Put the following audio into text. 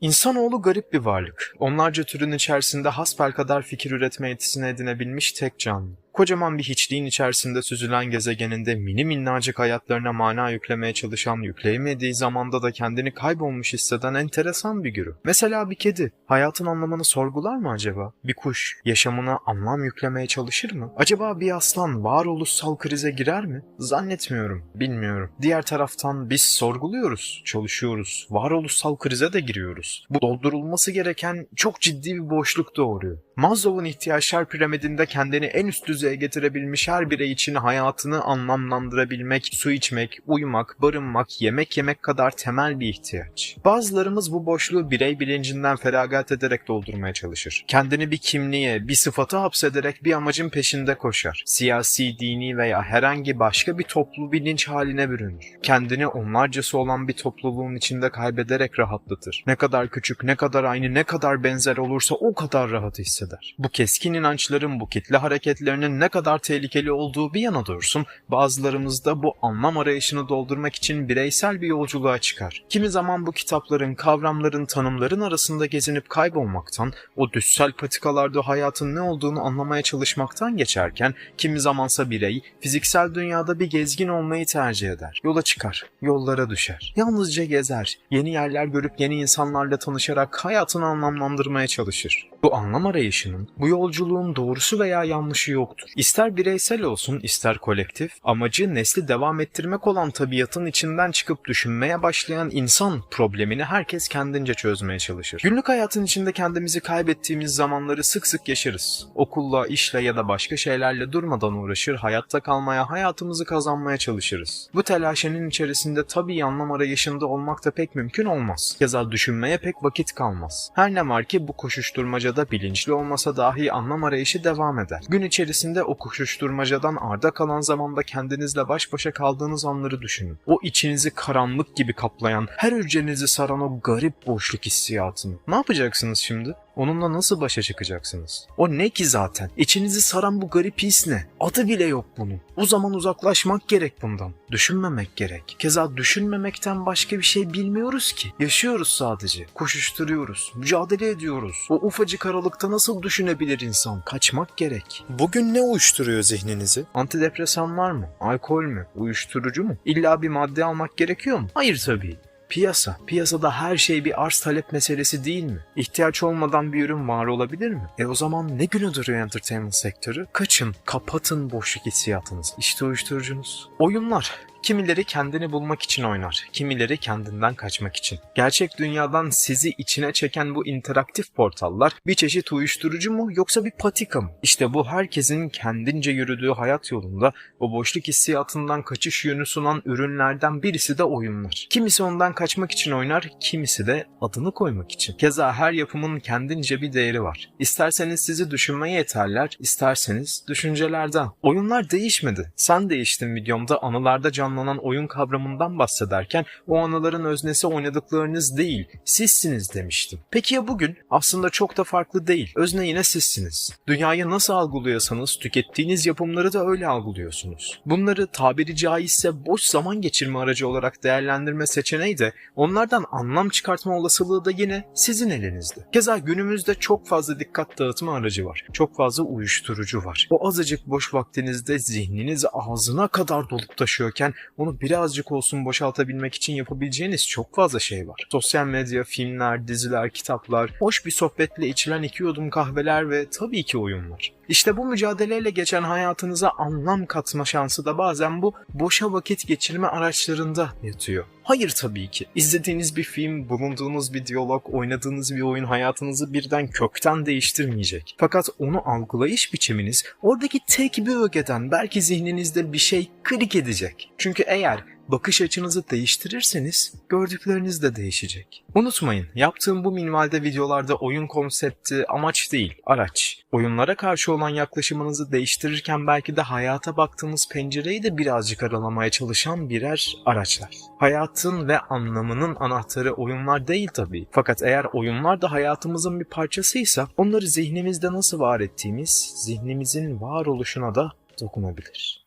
İnsanoğlu garip bir varlık. Onlarca türün içerisinde hasbelkader fikir üretme yetisine edinebilmiş tek canlı. Kocaman bir hiçliğin içerisinde süzülen gezegeninde mini minnacık hayatlarına mana yüklemeye çalışan, yükleyemediği zamanda da kendini kaybolmuş hisseden enteresan bir güruh. Mesela bir kedi, hayatın anlamını sorgular mı acaba? Bir kuş, yaşamına anlam yüklemeye çalışır mı? Acaba bir aslan varoluşsal krize girer mi? Zannetmiyorum, bilmiyorum. Diğer taraftan biz sorguluyoruz, çalışıyoruz, varoluşsal krize de giriyoruz. Bu doldurulması gereken çok ciddi bir boşluk doğuruyor. Maslow'un ihtiyaçlar piramidinde kendini en üst düzeye getirebilmiş her birey için hayatını anlamlandırabilmek, su içmek, uyumak, barınmak, yemek yemek kadar temel bir ihtiyaç. Bazılarımız bu boşluğu birey bilincinden feragat ederek doldurmaya çalışır. Kendini bir kimliğe, bir sıfata hapsederek bir amacın peşinde koşar. Siyasi, dini veya herhangi başka bir toplu bilinç haline bürünür. Kendini onlarcası olan bir topluluğun içinde kaybederek rahatlatır. Ne kadar küçük, ne kadar aynı, ne kadar benzer olursa o kadar rahat hisseder. Bu keskin inançların, bu kitle hareketlerinin ne kadar tehlikeli olduğu bir yana dursun, bazılarımız da bu anlam arayışını doldurmak için bireysel bir yolculuğa çıkar. Kimi zaman bu kitapların, kavramların, tanımların arasında gezinip kaybolmaktan, o düşsel patikalarda hayatın ne olduğunu anlamaya çalışmaktan geçerken, kimi zamansa birey, fiziksel dünyada bir gezgin olmayı tercih eder. Yola çıkar, yollara düşer. Yalnızca gezer, yeni yerler görüp yeni insanlarla tanışarak hayatını anlamlandırmaya çalışır. Bu anlam arayışının, bu yolculuğun doğrusu veya yanlışı yoktur. İster bireysel olsun, ister kolektif, amacı nesli devam ettirmek olan tabiatın içinden çıkıp düşünmeye başlayan insan problemini herkes kendince çözmeye çalışır. Günlük hayatın içinde kendimizi kaybettiğimiz zamanları sık sık yaşarız. Okulla, işle ya da başka şeylerle durmadan uğraşır, hayatta kalmaya, hayatımızı kazanmaya çalışırız. Bu telaşenin içerisinde tabii anlam arayışında olmak da pek mümkün olmaz. Keza düşünmeye pek vakit kalmaz. Her ne var ki bu koşuşturmacada bilinçli olmasa dahi anlam arayışı devam eder. Gün içerisinde o koşuşturmacadan arda kalan zamanda kendinizle baş başa kaldığınız anları düşünün. O içinizi karanlık gibi kaplayan, her hücrenizi saran o garip boşluk hissiyatını. Ne yapacaksınız şimdi? Onunla nasıl başa çıkacaksınız? O ne ki zaten? İçinizi saran bu garip his ne? Adı bile yok bunun. O zaman uzaklaşmak gerek bundan. Düşünmemek gerek. Keza düşünmemekten başka bir şey bilmiyoruz ki. Yaşıyoruz sadece. Koşuşturuyoruz. Mücadele ediyoruz. O ufacık aralıkta nasıl düşünebilir insan? Kaçmak gerek. Bugün ne uyuşturuyor zihninizi? Antidepresan var mı? Alkol mü? Uyuşturucu mu? İlla bir madde almak gerekiyor mu? Hayır tabii. Piyasa. Piyasada her şey bir arz talep meselesi değil mi? İhtiyaç olmadan bir ürün var olabilir mi? E o zaman ne günü duruyor entertainment sektörü? Kaçın, kapatın boşluk hissiyatınızı. İşte uyuşturucunuz. Oyunlar. Kimileri kendini bulmak için oynar, kimileri kendinden kaçmak için. Gerçek dünyadan sizi içine çeken bu interaktif portallar bir çeşit uyuşturucu mu yoksa bir patika mı? İşte bu herkesin kendince yürüdüğü hayat yolunda o boşluk hissiyatından kaçış yönü sunan ürünlerden birisi de oyunlar. Kimisi ondan kaçmak için oynar, kimisi de adını koymak için. Keza her yapımın kendince bir değeri var. İsterseniz sizi düşünmeye yeterler, isterseniz düşüncelerden. Oyunlar değişmedi. Sen değiştin videomda anılarda canlanan oyun kavramından bahsederken o anıların öznesi oynadıklarınız değil, sizsiniz demiştim. Peki ya bugün? Aslında çok da farklı değil. Özne yine sizsiniz. Dünyayı nasıl algılıyorsanız tükettiğiniz yapımları da öyle algılıyorsunuz. Bunları tabiri caizse boş zaman geçirme aracı olarak değerlendirme seçeneği de onlardan anlam çıkartma olasılığı da yine sizin elinizde. Keza günümüzde çok fazla dikkat dağıtma aracı var. Çok fazla uyuşturucu var. O azıcık boş vaktinizde zihniniz ağzına kadar dolup taşıyorken onu birazcık olsun boşaltabilmek için yapabileceğiniz çok fazla şey var. Sosyal medya, filmler, diziler, kitaplar, hoş bir sohbetle içilen iki yudum kahveler ve tabii ki oyunlar. İşte bu mücadeleyle geçen hayatınıza anlam katma şansı da bazen bu boşa vakit geçirme araçlarında yatıyor. Hayır tabii ki. İzlediğiniz bir film, bulunduğunuz bir diyalog, oynadığınız bir oyun hayatınızı birden kökten değiştirmeyecek. Fakat onu algılayış biçiminiz oradaki tek bir ögeden belki zihninizde bir şey klik edecek. Çünkü eğer bakış açınızı değiştirirseniz gördükleriniz de değişecek. Unutmayın, yaptığım bu minvalde videolarda oyun konsepti amaç değil, araç. Oyunlara karşı olan yaklaşımınızı değiştirirken belki de hayata baktığınız pencereyi de birazcık aralamaya çalışan birer araçlar. Hayatın ve anlamının anahtarı oyunlar değil tabii. Fakat eğer oyunlar da hayatımızın bir parçasıysa onları zihnimizde nasıl var ettiğimiz zihnimizin varoluşuna da dokunabilir.